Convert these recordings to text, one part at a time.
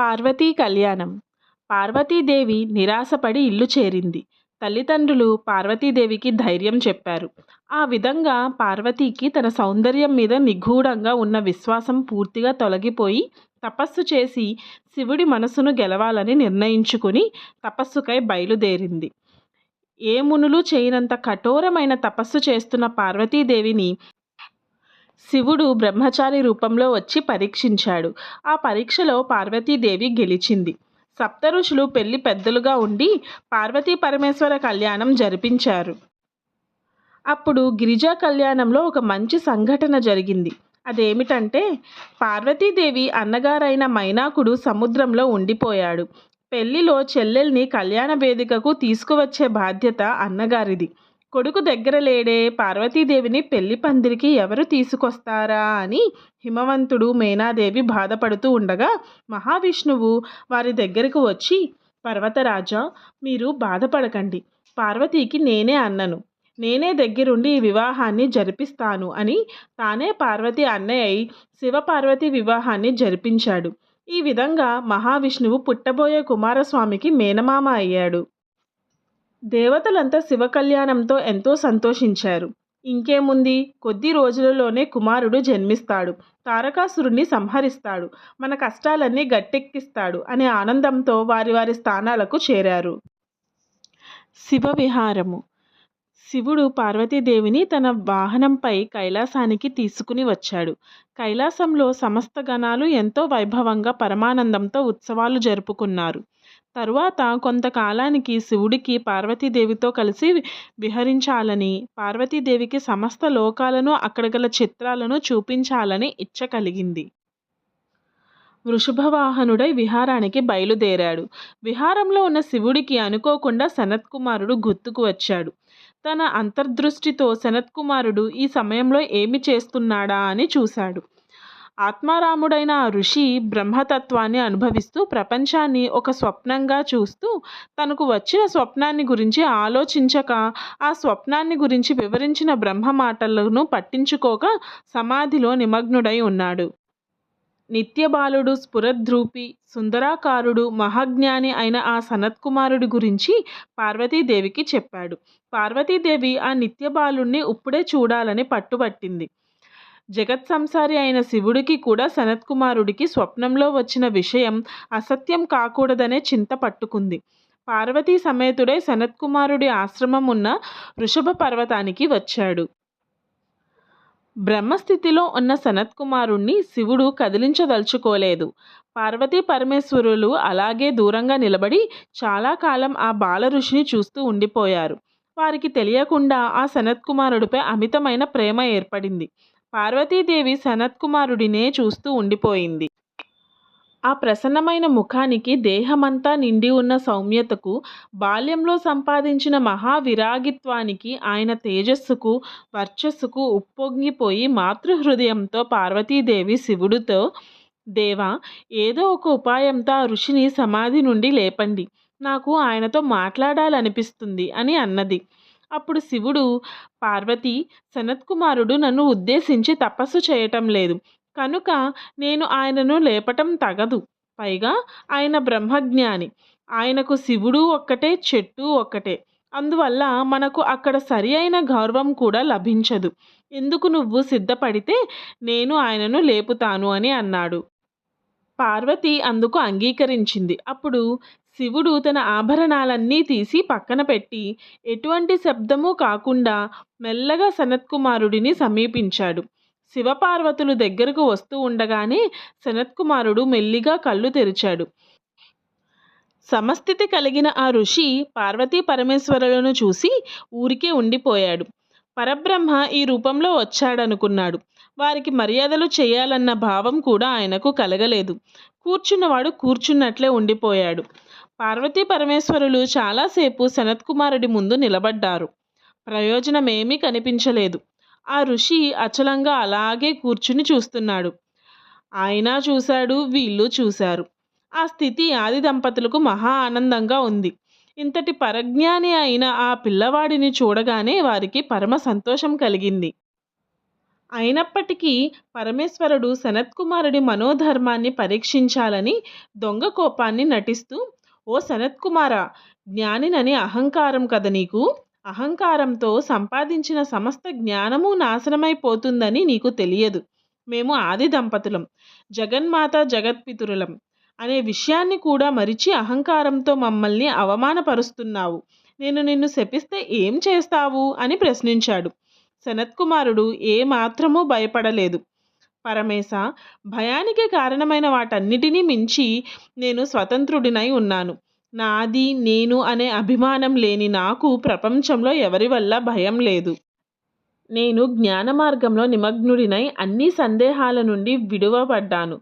పార్వతీ కళ్యాణం. పార్వతీదేవి నిరాశపడి ఇల్లు చేరింది. తల్లిదండ్రులు పార్వతీదేవికి ధైర్యం చెప్పారు. ఆ విధంగా పార్వతీకి తన సౌందర్యం మీద నిగూఢంగా ఉన్న విశ్వాసం పూర్తిగా తొలగిపోయి తపస్సు చేసి శివుడి మనసును గెలవాలని నిర్ణయించుకుని తపస్సుకై బయలుదేరింది. ఏ మునులు చేయనంత కఠోరమైన తపస్సు చేస్తున్న పార్వతీదేవిని శివుడు బ్రహ్మచారి రూపంలో వచ్చి పరీక్షించాడు. ఆ పరీక్షలో పార్వతీదేవి గెలిచింది. సప్త ఋషులు పెళ్ళి పెద్దలుగా ఉండి పార్వతీ పరమేశ్వర కళ్యాణం జరిపించారు. అప్పుడు గిరిజా కళ్యాణంలో ఒక మంచి సంఘటన జరిగింది. అదేమిటంటే పార్వతీదేవి అన్నగారైన మైనాకుడు సముద్రంలో ఉండిపోయాడు. పెళ్ళిలో చెల్లెల్ని కళ్యాణ వేదికకు తీసుకువచ్చే బాధ్యత అన్నగారిది. కొడుకు దగ్గర లేడే పార్వతీదేవిని పెళ్ళి పందిరికి ఎవరు తీసుకొస్తారా అని హిమవంతుడు మేనాదేవి బాధపడుతూ ఉండగా మహావిష్ణువు వారి దగ్గరకు వచ్చి పర్వతరాజా మీరు బాధపడకండి. పార్వతీకి నేనే అన్నను. నేనే దగ్గరుండి ఈ వివాహాన్ని జరిపిస్తాను అని తానే పార్వతి అన్నయ్య అయి శివపార్వతి వివాహాన్ని జరిపించాడు. ఈ విధంగా మహావిష్ణువు పుట్టబోయే కుమారస్వామికి మేనమామ అయ్యాడు. దేవతలంతా శివ కళ్యాణంతో ఎంతో సంతోషించారు. ఇంకేముంది? కొద్ది రోజులలోనే కుమారుడు జన్మిస్తాడు. తారకాసురుణ్ణి సంహరిస్తాడు. మన కష్టాలన్నీ గట్టెక్కిస్తాడు అనే ఆనందంతో వారి వారి స్థానాలకు చేరారు. శివ విహారము శివుడు పార్వతీదేవిని తన వాహనంపై కైలాసానికి తీసుకుని వచ్చాడు. కైలాసంలో సమస్త గణాలు ఎంతో వైభవంగా పరమానందంతో ఉత్సవాలు జరుపుకున్నారు. తరువాత కొంతకాలానికి శివుడికి పార్వతీదేవితో కలిసి విహరించాలని పార్వతీదేవికి సమస్త లోకాలను అక్కడ గల చిత్రాలను చూపించాలని ఇచ్చ కలిగింది. వృషభవాహనుడై విహారానికి బయలుదేరాడు. విహారంలో ఉన్న శివుడికి అనుకోకుండా సనత్కుమారుడు గుర్తుకు వచ్చాడు. తన అంతర్దృష్టితో సనత్కుమారుడు ఈ సమయంలో ఏమి చేస్తున్నాడా అని చూశాడు. ఆత్మారాముడైన ఆ ఋషి బ్రహ్మతత్వాన్ని అనుభవిస్తూ ప్రపంచాన్ని ఒక స్వప్నంగా చూస్తూ తనకు వచ్చిన స్వప్నాన్ని గురించి ఆలోచించక ఆ స్వప్నాన్ని గురించి వివరించిన బ్రహ్మ మాటలను పట్టించుకోక సమాధిలో నిమగ్నుడై ఉన్నాడు. నిత్యబాలుడు స్ఫురద్రూపి సుందరాకారుడు మహాజ్ఞాని అయిన ఆ సనత్కుమారుడి గురించి పార్వతీదేవికి చెప్పాడు. పార్వతీదేవి ఆ నిత్యబాలుణ్ణి ఇప్పుడే చూడాలని పట్టుబట్టింది. జగత్ సంసారి అయిన శివుడికి కూడా సనత్కుమారుడికి స్వప్నంలో వచ్చిన విషయం అసత్యం కాకూడదనే చింత పట్టుకుంది. పార్వతీ సమేతుడే సనత్కుమారుడి ఆశ్రమం ఉన్న వృషభ పర్వతానికి వచ్చాడు. బ్రహ్మస్థితిలో ఉన్న సనత్కుమారుణ్ణి శివుడు కదిలించదలుచుకోలేదు. పార్వతీ పరమేశ్వరులు అలాగే దూరంగా నిలబడి చాలా కాలం ఆ బాల ఋషిని చూస్తూ ఉండిపోయారు. వారికి తెలియకుండా ఆ సనత్కుమారుడిపై అమితమైన ప్రేమ ఏర్పడింది. పార్వతీదేవి సనత్కుమారుడినే చూస్తూ ఉండిపోయింది. ఆ ప్రసన్నమైన ముఖానికి దేహమంతా నిండి ఉన్న సౌమ్యతకు బాల్యంలో సంపాదించిన మహావిరాగిత్వానికి ఆయన తేజస్సుకు వర్చస్సుకు ఉప్పొంగిపోయి మాతృహృదయంతో పార్వతీదేవి శివుడితో దేవా ఏదో ఒక ఉపాయంతో ఆ ఋషిని సమాధి నుండి లేపండి. నాకు ఆయనతో మాట్లాడాలనిపిస్తుంది అని అన్నది. అప్పుడు శివుడు పార్వతి సనత్కుమారుడు నన్ను ఉద్దేశించి తపస్సు చేయటం లేదు. కనుక నేను ఆయనను లేపటం తగదు. పైగా ఆయన బ్రహ్మజ్ఞాని. ఆయనకు శివుడు ఒక్కటే చెట్టు ఒక్కటే. అందువల్ల మనకు అక్కడ సరి అయిన గౌరవం కూడా లభించదు. ఎందుకు నువ్వు సిద్ధపడితే నేను ఆయనను లేపుతాను అని అన్నాడు. పార్వతి అందుకు అంగీకరించింది. అప్పుడు శివుడు తన ఆభరణాలన్నీ తీసి పక్కన పెట్టి ఎటువంటి శబ్దము కాకుండా మెల్లగా సనత్కుమారుడిని సమీపించాడు. శివపార్వతులు దగ్గరకు వస్తూ ఉండగానే సనత్కుమారుడు మెల్లిగా కళ్ళు తెరిచాడు. సమస్థితి కలిగిన ఆ ఋషి పార్వతీ పరమేశ్వరులను చూసి ఊరికే ఉండిపోయాడు. పరబ్రహ్మ ఈ రూపంలో వచ్చాడనుకున్నాడు. వారికి మర్యాదలు చేయాలన్న భావం కూడా ఆయనకు కలగలేదు. కూర్చున్నవాడు కూర్చున్నట్లే ఉండిపోయాడు. పార్వతీ పరమేశ్వరులు చాలాసేపు సనత్కుమారుడి ముందు నిలబడ్డారు. ప్రయోజనమేమీ కనిపించలేదు. ఆ ఋషి అచలంగా అలాగే కూర్చుని చూస్తున్నాడు. ఆయన చూశాడు వీళ్ళు చూశారు. ఆ స్థితి ఆది దంపతులకు మహా ఆనందంగా ఉంది. ఇంతటి పరజ్ఞాని అయిన ఆ పిల్లవాడిని చూడగానే వారికి పరమ సంతోషం కలిగింది. అయినప్పటికీ పరమేశ్వరుడు సనత్కుమారుడి మనోధర్మాన్ని పరీక్షించాలని దొంగ కోపాన్ని నటిస్తూ ఓ సనత్కుమార జ్ఞానినని అహంకారం కదా నీకు? అహంకారంతో సంపాదించిన సమస్త జ్ఞానము నాశనమైపోతుందని నీకు తెలియదు. మేము ఆది దంపతులం జగన్మాత జగత్పితురులం అనే విషయాన్ని కూడా మరిచి అహంకారంతో మమ్మల్ని అవమానపరుస్తున్నావు. నేను నిన్ను శపిస్తే ఏం చేస్తావు? అని ప్రశ్నించాడు. సనత్కుమారుడు ఏమాత్రమూ భయపడలేదు. పరమేశ భయానికి కారణమైన వాటన్నిటినీ మించి నేను స్వతంత్రుడినై ఉన్నాను. నాది నేను అనే అభిమానం లేని నాకు ప్రపంచంలో ఎవరి వల్ల భయం లేదు. నేను జ్ఞాన మార్గంలో నిమగ్నుడినై అన్ని సందేహాల నుండి విడువబడ్డాను.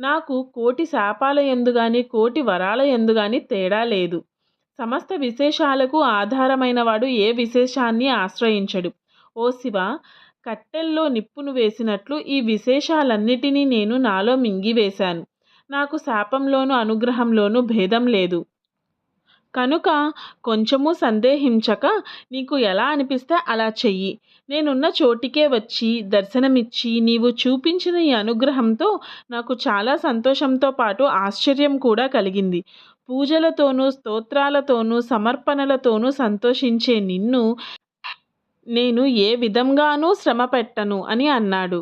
నాకు కోటి శాపాల ఎందుగాని కోటి వరాల ఎందుగాని తేడా లేదు. సమస్త విశేషాలకు ఆధారమైనవాడు ఏ విశేషాన్ని ఆశ్రయించడు. ఓ శివ కట్టెల్లో నిప్పును వేసినట్లు ఈ విశేషాలన్నిటినీ నేను నాలో మింగివేశాను నాకు శాపంలోనూ అనుగ్రహంలోనూ భేదం లేదు. కనుక కొంచెము సందేహించక నీకు ఎలా అనిపిస్తే అలా చెయ్యి. నేనున్న చోటికే వచ్చి దర్శనమిచ్చి నీవు చూపించిన ఈ అనుగ్రహంతో నాకు చాలా సంతోషంతో పాటు ఆశ్చర్యం కూడా కలిగింది. పూజలతోనూ స్తోత్రాలతోనూ సమర్పణలతోనూ సంతోషించే నిన్ను నేను ఏ విధంగానూ శ్రమ పెట్టను అని అన్నాడు.